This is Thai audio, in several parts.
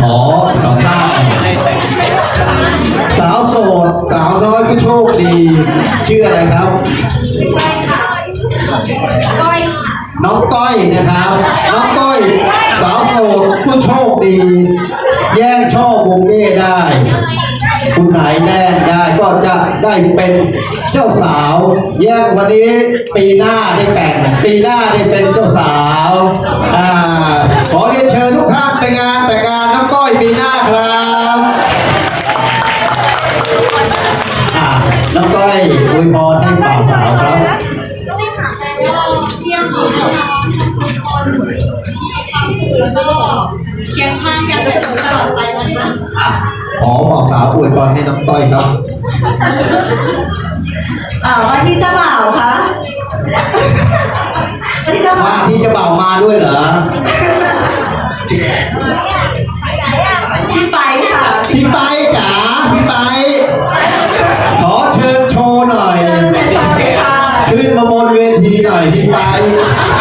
ขอสัมภาษณ์หน่อยสาวโสดสาวน้อยผู้โชคดี ชื่ออะไรครับ ก้อยน้องก้อยนะครับ น้องก้อย สาวโสดผู้โชคดี แย่งช่อโบเก้ได้คุณไหนแน่ได้ก็จะได้เป็นเจ้าสาว แย่งวันนี้ปีหน้าได้แต่งปีหน้าได้เป็นเจ้าสาวอ่า ขอเรียนเชิญทุกท่านไปงานแต่งงานน้องก้อยปีหน้าครับอ่าน้องก้อยอวยพรให้บ่าวสาวครับเที่ยงของน้องทุกคนแล้วก็เคียงข้างกันเป็นตลอดไปนะคะอะขอบอกสาวอวยพรให้น้องก้อยครับ อ่าว่าที่เจ้าบ่าวคะว่าที่เจ้าบ่าว่าวที่เจะบ่าวมาด้วยเหรอ พี่ไปค่ะพี่ไปจ๋าพี่ไป ขอเชิญโชว์หน่อยไปค่ะขึ้นมาบนเวทีหน่อยพี่ไป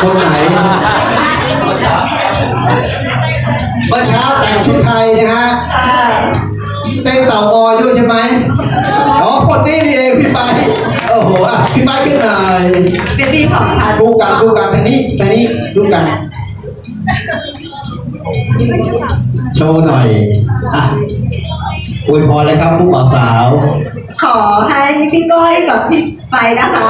คนไหนเมื่อเช้าแต่งชุดไทยนะฮะค่ะเต้นเต่างอยด้วยใช่ไหมอ๋อคนนี้นี่เองพี่ไปโอ้โหอะพี่ไปขึ้นหน่อยเป็นดีของฉันดูกันดูกันทางนี้ทางนี้ดูกัน โชว์หน่อยอะอวยพรเลยครับผู้บ่าวสาว ขอให้พี่ก้อยกับพี่ไปนะคะ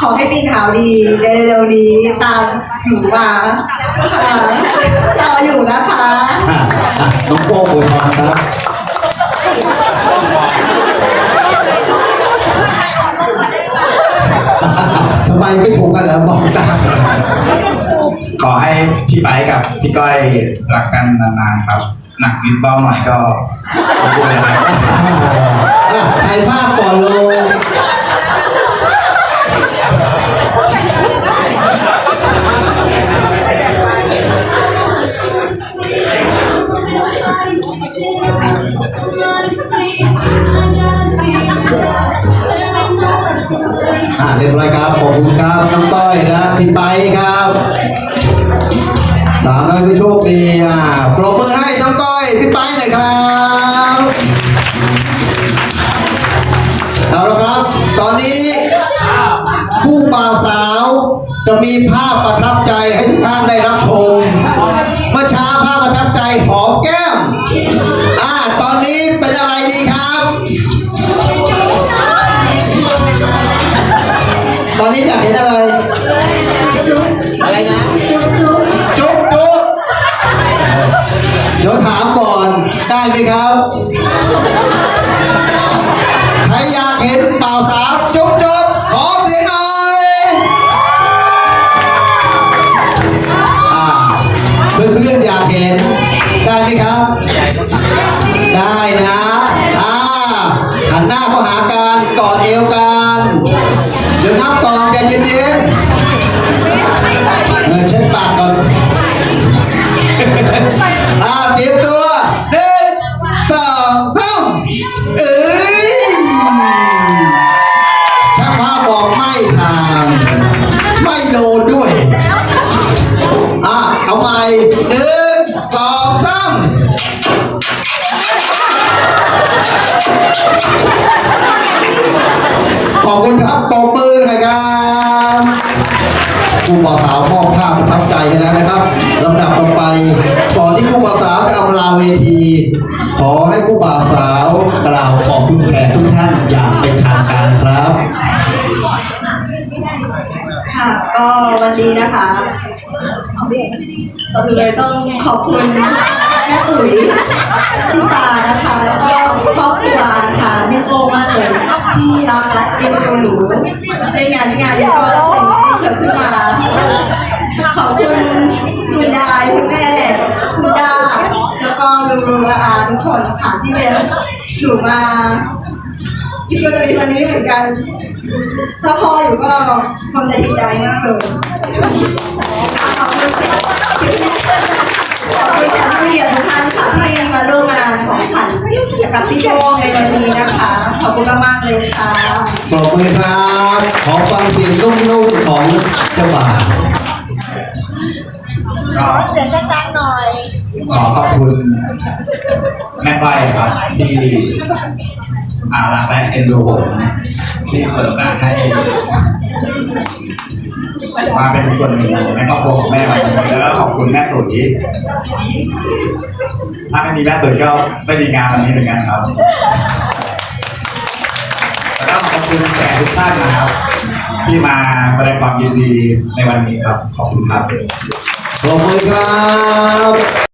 ขอให้มีข่าวดีในเร็วๆนี้ตามหนูมาค่ะรออยู่นะคะอะอะน้องโก้อวยพรครับ ทำไมไม่ถูกกันเหรอบอกกัน ขอให้พี่ไบร์กับพี่ก้อยรักกันนานๆครับ หนักนิดเบาหน่อยก็ขอบคุณนะครับอะถ่ายภาพก่อนลงอ่าเรียบร้อยครับ ขอบคุณครับ น้องก้อยครับพี่ไปครับ ผู้โชคดีอ่าปรบมือให้น้องก้อยพี่ไปหน่อยครับเอาละครับ ตอนนี้ผู้บ่าวสาวจะมีภาพประทับใจให้ทุกท่านได้รับชมเมื่อเช้าภาพประทับใจหอมแก้มอ่าตอนนี้เป็นอะไรดีครับ ตอนนี้อยากเห็นอะไร ห็น ได้ไหมครับ ได้นะอ่าหันหน้าเข้าหากันกอดเอวกัน เดี๋ยวนับก่อนใจเย็นๆเออเช็ดปากก่อนอ่าเตรียมตัวหนึ่งสองสามเอ้ยช่างภาพบอกไม่ทางไม่โดนด้วย อะเอาใหม่หนึ่ง ขอบคุณครับปรบมือหน่อยครับผู้บ่าวสาวมอบภาพประทับใจให้แล้วนะครับลำดับต่อไปก่อนที่ผู้บ่าวสาวจะอำลาเวที ขอให้ผู้บ่าวสาวกล่าวขอบคุณแขกทุกท่านอย่างเป็นทางการครับ ค่ะก็วันนี้นะคะเราเลยต้องขอบคุณ ม่ตุ๋ยพี่ปานะคะแล้วก็ครอบครัวค่ะพี่โจมากเลยที่รับและเอ็นดูหนูในงานที่งานนี้ก็เกิดขึ้นมาขอบคุณคุณยายคุณแม่คุณย่าแล้วก็ลุงลุงและอาทุกคนค่ะที่เลี้ยงหนูมาคิดว่าจะมีวันนี้เหมือนกัน ถ้าพ่ออยู่ก็คงจะดีใจมากเลย เลยค่ะปรบมือครับ ขอฟังเสียงนุ่มๆของเจ้าบ่าวเสียงจังๆหน่อย ขอขอบคุณแม่ก้อยครับที่อารักและเอ็นดูผมที่เปิดโอกาสให้มาเป็นส่วนหนึ่งในครอบครัวของแม่วันนี้แล้วขอบคุณแม่ตุ๋ยถ้าไม่มีแม่ตุ๋ยก็ไม่มีงานวันนี้เหมือนกันครับ คุณแขกทุกท่านนะครับ ที่มาแสดงความยินดีในวันนี้ครับ ขอบคุณครับปรบมือครับ